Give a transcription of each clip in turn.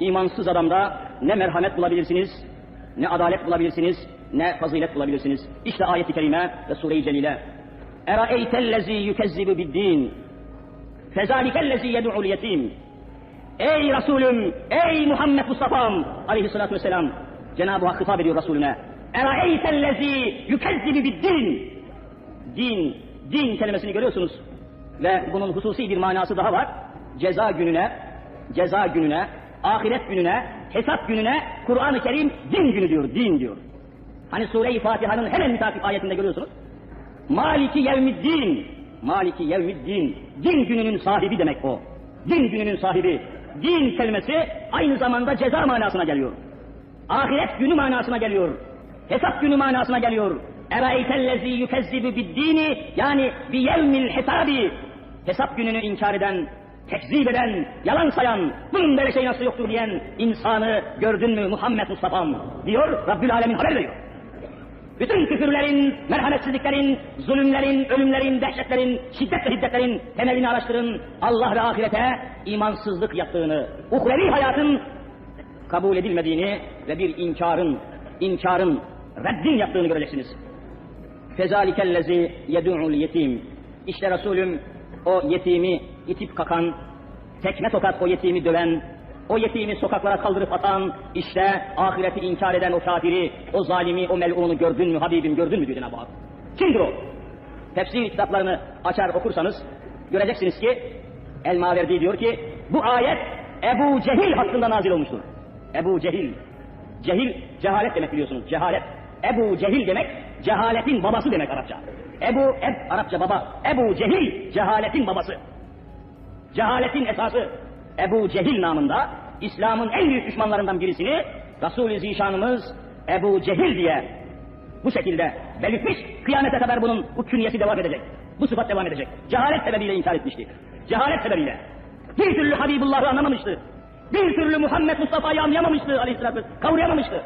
İmansız adamda ne merhamet bulabilirsiniz, ne adalet bulabilirsiniz, ne fazilet bulabilirsiniz. İşte ayet-i kerime ve sure-i celile. Eraeytellezi yükezzibu biddin. Fezalikellezi yed'ul yetim. Ey Resulüm, ey Muhammed Mustafa'm aleyhissalatü vesselam. Cenab-ı Hak hitap ediyor Resulüne. Eraeytellezi yükezzibu biddin. Din, din kelimesini görüyorsunuz. Ve bunun hususi bir manası daha var. Ceza gününe, ceza gününe, ahiret gününe, hesap gününe Kur'an-ı Kerim din günü diyor, din diyor. Hani Sure-i Fatiha'nın hemen mütakip ayetinde görüyorsunuz. Maliki yevmiddin, Maliki yevmiddin, din gününün sahibi demek o. Din gününün sahibi. Din kelimesi aynı zamanda ceza manasına geliyor. Ahiret günü manasına geliyor. Hesap günü manasına geliyor. Eraeytellezi yükezzibu biddini yani bi yevmil hesabi. Hesap gününü inkar eden, tekzip eden, yalan sayan, bunun böyle şey nasıl yoktur diyen insanı gördün mü Muhammed Mustafa'm diyor Rabbül Alemin haber veriyor. Bütün küfürlerin, merhametsizliklerin, zulümlerin, ölümlerin, dehşetlerin, şiddet ve hiddetlerin temelini araştırın. Allah ve ahirete imansızlık yaptığını, uhrevi hayatın kabul edilmediğini ve bir inkarın, inkarın, reddin yaptığını göreceksiniz. Fezalikellezi yed'ul yetim. İşte Resulüm o yetimi itip kakan, tekme tokat o yetimi döven, o yetimi sokaklara kaldırıp atan, işte ahireti inkar eden o kafiri, o zalimi, o melunu gördün mü Habibim gördün mü diyor Cenab-ı Hak. Kimdir o? Tefsir kitaplarını açar okursanız göreceksiniz ki El-Maverdi diyor ki bu ayet Ebu Cehil hakkında nazil olmuştur. Ebu Cehil. Cehil, cehalet demek biliyorsunuz. Cehalet. Ebu Cehil demek, cehaletin babası demek Arapça. Ebu, Eb, Arapça baba. Ebu Cehil, cehaletin babası. Cehaletin esası. Ebu Cehil namında İslam'ın en büyük düşmanlarından birisini Resul-i Zişanımız Ebu Cehil diye bu şekilde belirtmiş. Kıyamete kadar bunun bu künyesi devam edecek. Bu sıfat devam edecek. Cehalet sebebiyle inkar etmişti. Cehalet sebebiyle. Bir türlü Habibullah'ı anlamamıştı. Bir türlü Muhammed Mustafa'yı anlayamamıştı aleyhissalatü kavrayamamıştı.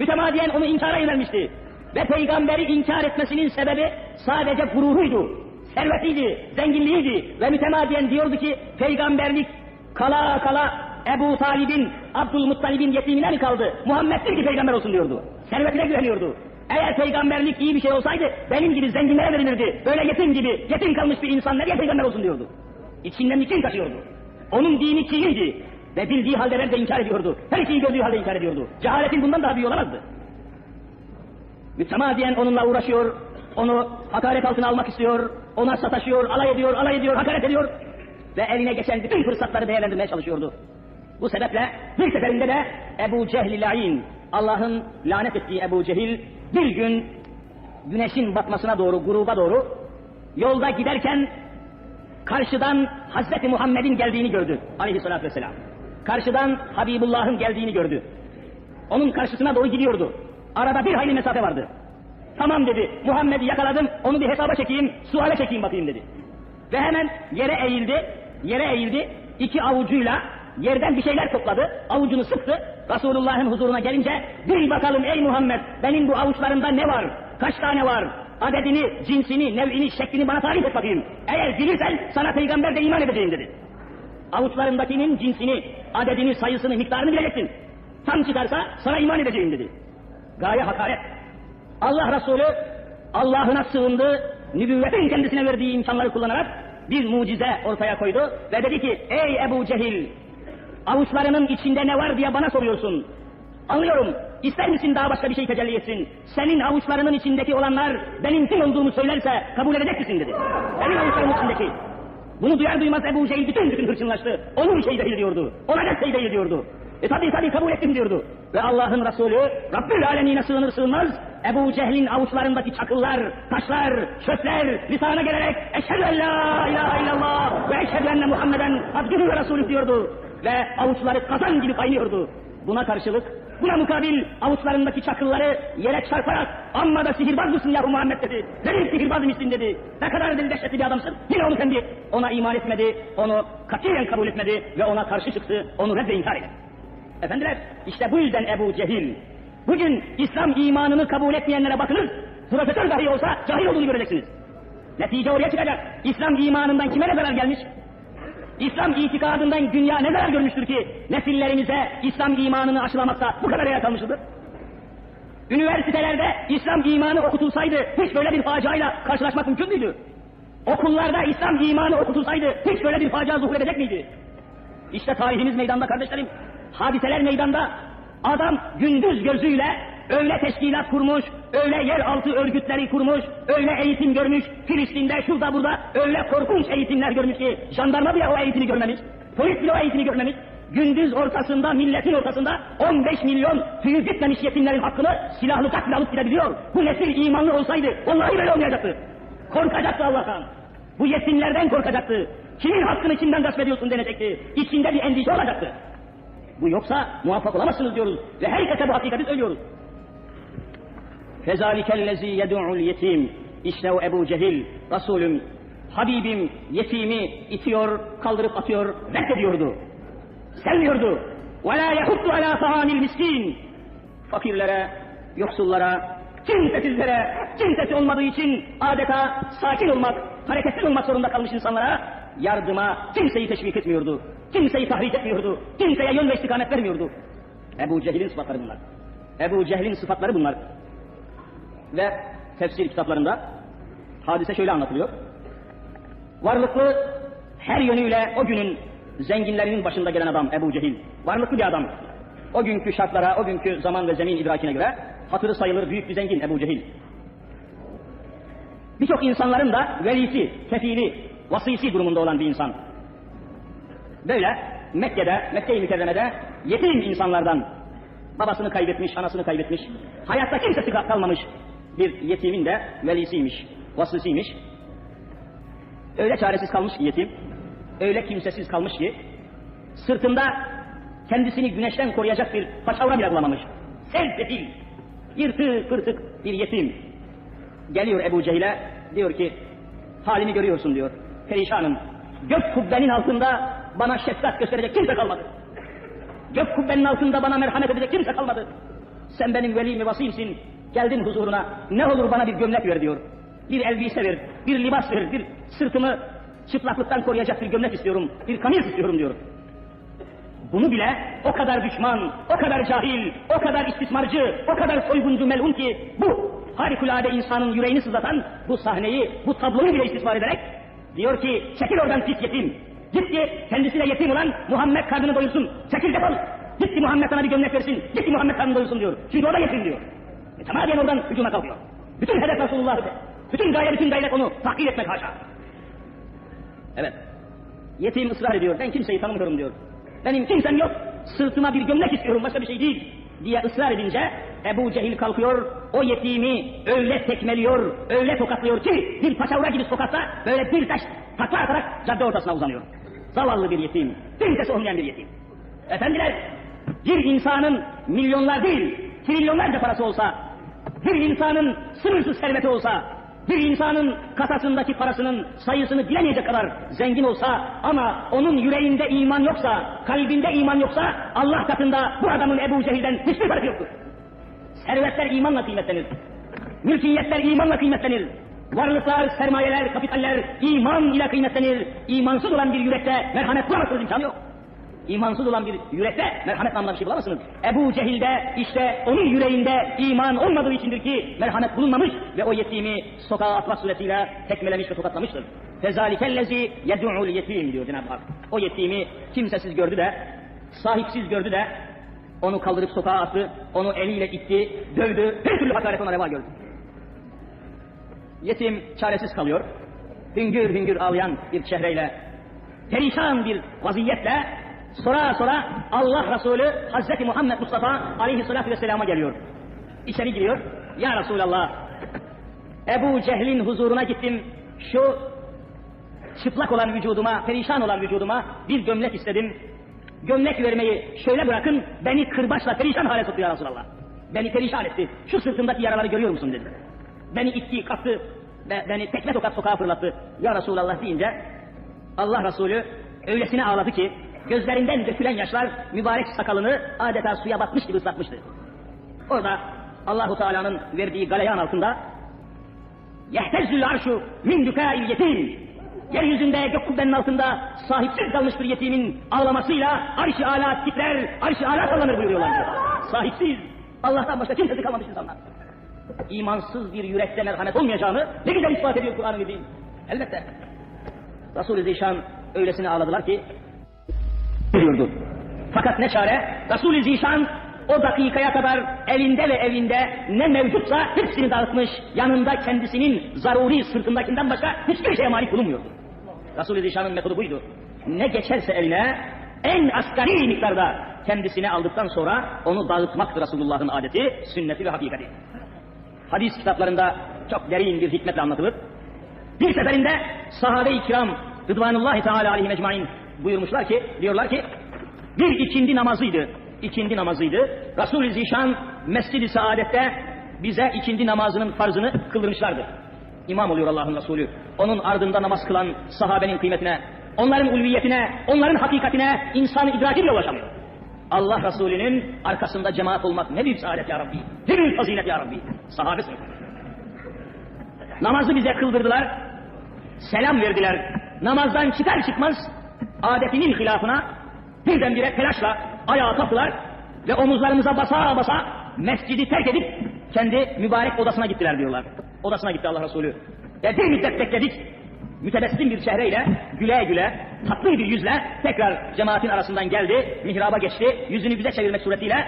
Mütemadiyen onu inkara yönelmişti. Ve peygamberi inkar etmesinin sebebi sadece gururuydu. Servetiydi, zenginliğiydi ve mütemadiyen diyordu ki peygamberlik kala kala Ebu Talib'in, Abdülmuttalib'in yetimine mi kaldı? Muhammed'dir ki peygamber olsun diyordu. Servetine güveniyordu. Eğer peygamberlik iyi bir şey olsaydı benim gibi zenginlere verilirdi. Böyle yetim gibi, yetim kalmış bir insan nereye peygamber olsun diyordu. İçinden için taşıyordu. Onun dini çiğniydi. Ve bildiği halde nerede inkar ediyordu. Her şeyi gördüğü halde inkar ediyordu. Cehaletin bundan daha büyük olamazdı. Mütemadiyen onunla uğraşıyor, onu hakaret altına almak istiyor, ona sataşıyor, alay ediyor, alay ediyor, hakaret ediyor ve eline geçen bütün fırsatları değerlendirmeye çalışıyordu. Bu sebeple bir seferinde de Ebu Cehil La'in, Allah'ın lanet ettiği Ebu Cehil bir gün güneşin batmasına doğru, gruba doğru yolda giderken karşıdan Hazreti Muhammed'in geldiğini gördü aleyhissalatü vesselam. Karşıdan Habibullah'ın geldiğini gördü. Onun karşısına doğru gidiyordu. Arada bir hayli mesafe vardı. Tamam dedi, Muhammed'i yakaladım, onu bir hesaba çekeyim, suale çekeyim bakayım dedi. Ve hemen yere eğildi, yere eğildi, iki avucuyla yerden bir şeyler topladı, avucunu sıktı, Resulullah'ın huzuruna gelince, bil bakalım ey Muhammed, benim bu avuçlarımda ne var, kaç tane var, adedini, cinsini, nev'ini, şeklini bana tarif et bakayım. Eğer bilirsen sana peygamber de iman edeceğim dedi. Avuçlarındakinin cinsini, adedini, sayısını, miktarını bileceksin. Tam çıkarsa sana iman edeceğim dedi. Gaye hakaret. Allah Resulü Allah'ına sığındı, nübüvvetin kendisine verdiği imkanları kullanarak bir mucize ortaya koydu ve dedi ki ey Ebu Cehil avuçlarının içinde ne var diye bana soruyorsun. Anlıyorum. İster misin daha başka bir şey tecelli etsin? Senin avuçlarının içindeki olanlar benim kim olduğumu söylerse kabul edecek misin dedi. Senin avuçlarının içindeki. Bunu duyar duymaz Ebu Cehil bütün bütün hırçınlaştı. Bir şey değil diyordu. Ne şey değil diyordu. E tabi tabi kabul ettim diyordu. Ve Allah'ın Resulü Rabbül Alemine sığınır sığınmaz Ebu Cehil'in avuçlarındaki çakıllar, taşlar, çöpler lisana gelerek Eşhedü en la ilahe illallah ve eşhedü enne Muhammeden abdühü ve Resulü diyordu. Ve avuçları kazan gibi kaynıyordu. Buna karşılık Buna mukabil avuçlarındaki çakılları yere çarparak amma da sihirbaz mısın yahu Muhammed dedi. Nedir sihirbaz mısın dedi. Ne kadar dedi dehşetli bir adamsın. Yine onu kendi ona iman etmedi, onu katiyen kabul etmedi ve ona karşı çıktı, onu redde inkar etti. Efendiler işte bu yüzden Ebu Cehil. Bugün İslam imanını kabul etmeyenlere bakınız. Profesör dahi olsa cahil olduğunu göreceksiniz. Netice oraya çıkacak. İslam imanından kime ne zarar gelmiş? İslam itikadından dünya ne kadar görmüştür ki nesillerimize İslam imanını aşılamakta bu kadar yer kalmıştır. Üniversitelerde İslam imanı okutulsaydı hiç böyle bir faciayla karşılaşmak mümkün müydü? Okullarda İslam imanı okutulsaydı hiç böyle bir facia zuhur edecek miydi? İşte tarihimiz meydanda kardeşlerim. Hadiseler meydanda. Adam gündüz gözüyle öyle teşkilat kurmuş, öyle yeraltı örgütleri kurmuş, öyle eğitim görmüş, Filistin'de şurada burada öyle korkunç eğitimler görmüş ki jandarma bile o eğitimi görmemiş, polis bile o eğitimi görmemiş. Gündüz ortasında, milletin ortasında 15 milyon tüyü gitmemiş yetimlerin hakkını silahlı takdir alıp gidebiliyor. Bu nesil imanlı olsaydı vallahi böyle olmayacaktı. Korkacaktı Allah'tan. Bu yetimlerden korkacaktı. Kimin hakkını kimden gasp ediyorsun denecekti. İçinde bir endişe olacaktı. Bu yoksa muvaffak olamazsınız diyoruz. Ve herkese bu hakikati söylüyoruz. Fezalikellezi yed'ul yetim. İşte o Ebu Cehil, Resulüm, Habibim yetimi itiyor, kaldırıp atıyor, reddediyordu. Sevmiyordu. La yahuddu ala tahamil miskin. Fakirlere, yoksullara, kimsesizlere, kimsesi olmadığı için adeta sakin olmak, hareketsiz olmak zorunda kalmış insanlara yardıma kimseyi teşvik etmiyordu. Kimseyi tahrik etmiyordu. Kimseye yön ve istikamet vermiyordu. Ebu Cehil'in sıfatları bunlar. Ebu Cehil'in sıfatları bunlar. Ve tefsir kitaplarında hadise şöyle anlatılıyor. Varlıklı her yönüyle o günün zenginlerinin başında gelen adam Ebu Cehil. Varlıklı bir adam. O günkü şartlara, o günkü zaman ve zemin idrakine göre hatırı sayılır büyük bir zengin Ebu Cehil. Birçok insanların da velisi, kefili, vasisi durumunda olan bir insan. Böyle Mekke'de, Mekke-i Mükerreme'de yetim insanlardan babasını kaybetmiş, anasını kaybetmiş, hayatta kimsesi kalmamış bir yetimin de velisiymiş, vasısıymış. Öyle çaresiz kalmış ki yetim, öyle kimsesiz kalmış ki sırtında kendisini güneşten koruyacak bir paçavra bile bulamamış. Selsefil, yırtık pırtık bir yetim. Geliyor Ebu Cehil'e diyor ki halimi görüyorsun diyor. Perişanım. Gök kubbenin altında bana şefkat gösterecek kimse kalmadı. Gök kubbenin altında bana merhamet edecek kimse kalmadı. Sen benim velim ve vasiyimsin. Geldin huzuruna. Ne olur bana bir gömlek ver diyor. Bir elbise ver, bir libas ver, bir sırtımı çıplaklıktan koruyacak bir gömlek istiyorum. Bir kamis istiyorum diyor. Bunu bile o kadar düşman, o kadar cahil, o kadar istismarcı, o kadar soyguncu melun ki bu harikulade insanın yüreğini sızlatan bu sahneyi, bu tabloyu bile istismar ederek diyor ki çekil oradan pis yetim. Gitti kendisi de yetim olan Muhammed karnını doyursun. Çekil defol. Gitti Muhammed sana bir gömlek versin. Gitti Muhammed karnını doyursun diyor. Çünkü o da yetim diyor. E, tamamen oradan hücuma kalkıyor. Bütün hedef Resulullah'ı. Bütün gaye, bütün gayret onu tahkir etmek haşa. Evet. Yetim ısrar ediyor. Ben kimseyi tanımıyorum diyor. Benim kimsem yok. Sırtıma bir gömlek istiyorum. Başka bir şey değil. Diye ısrar edince Ebu Cehil kalkıyor. O yetimi öyle tekmeliyor, öyle tokatlıyor ki bir paçavra gibi sokakta böyle bir taş takla atarak cadde ortasına uzanıyor. Zavallı bir yetim. Kimsesi olmayan bir yetim. Efendiler bir insanın milyonlar değil trilyonlarca parası olsa bir insanın sınırsız serveti olsa bir insanın kasasındaki parasının sayısını bilemeyecek kadar zengin olsa ama onun yüreğinde iman yoksa, kalbinde iman yoksa Allah katında bu adamın Ebu Cehil'den hiçbir farkı yoktur. Servetler imanla kıymetlenir. Mülkiyetler imanla kıymetlenir. Varlıklar, sermayeler, kapitaller iman ile kıymetlenir. İmansız olan bir yürekte merhamet bulamazsınız imkanı yok. İmansız olan bir yürekte merhamet namına bir şey bulamazsınız. Ebu Cehil'de işte onun yüreğinde iman olmadığı içindir ki merhamet bulunmamış ve o yetimi sokağa atmak suretiyle tekmelemiş ve tokatlamıştır. Fezalikellezi yed'ul yetim diyor Cenab-ı Hak. O yetimi kimsesiz gördü de, sahipsiz gördü de onu kaldırıp sokağa attı, onu eliyle itti, dövdü, her türlü hakaret ona reva gördü. Yetim çaresiz kalıyor, hüngür hüngür ağlayan bir çehreyle, perişan bir vaziyetle Sonra sonra Allah Resulü Hazreti Muhammed Mustafa aleyhissalatü vesselama geliyor. İçeri giriyor. Ya Resulallah Ebu Cehil'in huzuruna gittim. Şu çıplak olan vücuduma, perişan olan vücuduma bir gömlek istedim. Gömlek vermeyi şöyle bırakın, beni kırbaçla perişan hale soktu ya Resulallah. Beni perişan etti. Şu sırtımdaki yaraları görüyor musun dedi. Beni itti, kalktı, ve beni tekme tokat sokağa fırlattı. Ya Resulallah deyince Allah Resulü öylesine ağladı ki gözlerinden dökülen yaşlar mübarek sakalını adeta suya batmış gibi ıslatmıştı. Orada Allahu Teala'nın verdiği galeyan altında yehtezzül arşu min dükâil yetim yeryüzünde gök kubbenin altında sahipsiz kalmış bir yetimin ağlamasıyla arş-ı ala titrer, arş-ı ala sallanır buyuruyorlar. Sahipsiz, Allah'tan başka kimsesi kalmamış insanlar. İmansız bir yürekte merhamet olmayacağını ne güzel ispat ediyor Kur'an-ı Mübin. Elbette. Resul-i Zişan öylesine ağladılar ki buyurdu. Fakat ne çare? Resul-i Zişan o dakikaya kadar evinde ve evinde ne mevcutsa hepsini dağıtmış. Yanında kendisinin zaruri sırtındakinden başka hiçbir şeye malik bulunmuyordu. Resul-i Zişan'ın metodu buydu. Ne geçerse eline en asgari miktarda kendisine aldıktan sonra onu dağıtmaktır Resulullah'ın adeti, sünneti ve hakikati. Hadis kitaplarında çok derin bir hikmetle anlatılır. Bir seferinde sahabe-i kiram Rıdvanullahi Teala aleyhi mecmain buyurmuşlar ki, diyorlar ki bir ikindi namazıydı. İkindi namazıydı. Resul-i Zişan Mescid-i Saadet'te bize ikindi namazının farzını kıldırmışlardı. İmam oluyor Allah'ın Resulü. Onun ardında namaz kılan sahabenin kıymetine, onların ulviyetine, onların hakikatine insan idrakiyle ulaşamıyor. Allah Resulü'nün arkasında cemaat olmak ne büyük saadet ya Rabbi. Ne büyük fazilet ya Rabbi. Sahabe. Namazı bize kıldırdılar. Selam verdiler. Namazdan çıkar çıkmaz adetinin hilafına birdenbire telaşla ayağa kalktılar ve omuzlarımıza basa basa mescidi terk edip kendi mübarek odasına gittiler diyorlar. Odasına gitti Allah Resulü. Ve bir müddet bekledik. Mütebessim bir çehreyle, güle güle, tatlı bir yüzle tekrar cemaatin arasından geldi, mihraba geçti, yüzünü bize çevirmek suretiyle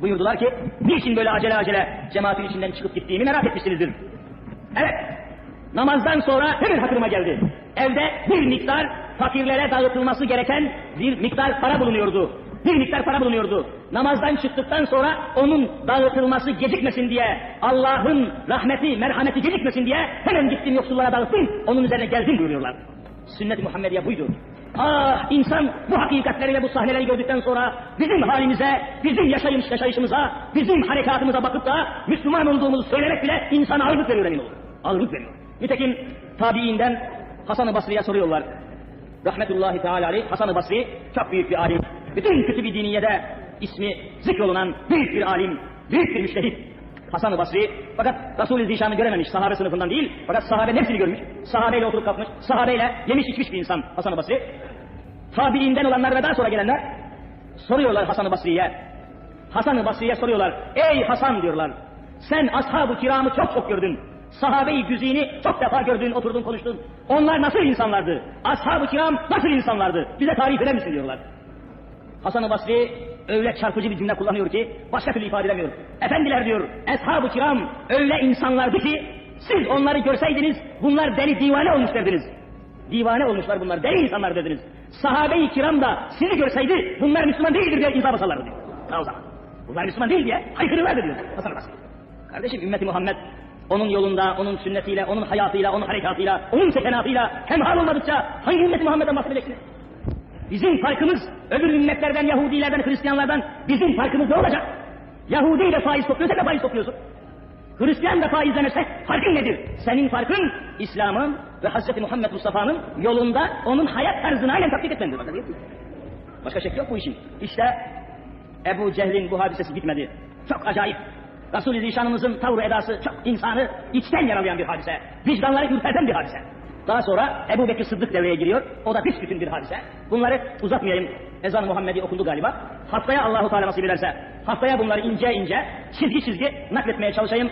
buyurdular ki, niçin böyle acele acele cemaatin içinden çıkıp gittiğimi merak etmişsinizdir. Evet, namazdan sonra hemen hatırıma geldi. Evde bir miktar fakirlere dağıtılması gereken bir miktar para bulunuyordu. Bir miktar para bulunuyordu. Namazdan çıktıktan sonra onun dağıtılması gecikmesin diye, Allah'ın rahmeti, merhameti gecikmesin diye hemen gittim yoksullara dağıttım, onun üzerine geldim buyuruyorlar. Sünnet-i Muhammediye buydu. Ah insan bu hakikatleriyle bu sahneleri gördükten sonra bizim halimize, bizim yaşayış, yaşayışımıza, bizim harekatımıza bakıp da Müslüman olduğumuzu söylemek bile insana ağırlık veriyor emin olun. Ağırlık veriyor. Nitekim tabiinden Hasan-ı Basri'ye soruyorlar. Rahmetullahi Teala aleyh Hasan-ı Basri çok büyük bir alim. Bütün kütüb-i diniyede ismi zikrolunan büyük bir alim, büyük bir müştehit. Hasan-ı Basri fakat Resul-i Zişan'ı görememiş sahabe sınıfından değil fakat sahabe hepsini görmüş. Sahabeyle oturup kalkmış, sahabeyle yemiş içmiş bir insan Hasan-ı Basri. Tabiinden olanlar ve daha sonra gelenler soruyorlar Hasan-ı Basri'ye. Hasan-ı Basri'ye soruyorlar. Ey Hasan diyorlar. Sen ashab-ı kiramı çok çok gördün. Sahabe-i güzini çok defa gördün, oturdun, konuştun. Onlar nasıl insanlardı? Ashab-ı kiram nasıl insanlardı? Bize tarif eder misin diyorlar. Hasan-ı Basri öyle çarpıcı bir cümle kullanıyor ki başka türlü ifade edemiyor. Efendiler diyor, Ashab-ı kiram öyle insanlardı ki siz onları görseydiniz bunlar deli divane olmuş derdiniz. Divane olmuşlar bunlar, deli insanlar dediniz. Sahabe-i kiram da sizi görseydi bunlar Müslüman değildir diye imza basarlardı diyor. Ha o zaman. Bunlar Müslüman değil diye haykırırlardı diyor Hasan-ı Basri. Kardeşim ümmeti Muhammed onun yolunda, onun sünnetiyle, onun hayatıyla, onun harekatıyla, onun sekenatıyla hemhal olmadıkça hangi ümmeti Muhammed'den bahsedeceksiniz? Bizim farkımız öbür ümmetlerden, Yahudilerden, Hristiyanlardan bizim farkımız ne olacak? Yahudi de faiz topluyor, sen de faiz topluyorsun. Hristiyan da faizlenirse farkın nedir? Senin farkın İslam'ın ve Hz. Muhammed Mustafa'nın yolunda onun hayat tarzını aynen tatbik etmendir. Başka şek yok bu işin. İşte Ebu Cehil'in bu hadisesi bitmedi. Çok acayip. Resul-i Zişanımızın tavrı edası çok insanı içten yaralayan bir hadise. Vicdanları ürperten bir hadise. Daha sonra Ebu Bekir Sıddık devreye giriyor. O da büsbütün bir hadise. Bunları uzatmayayım. Ezan-ı Muhammedi okundu galiba. Haftaya Allahu Teala nasip ederse haftaya bunları ince ince çizgi çizgi nakletmeye çalışayım.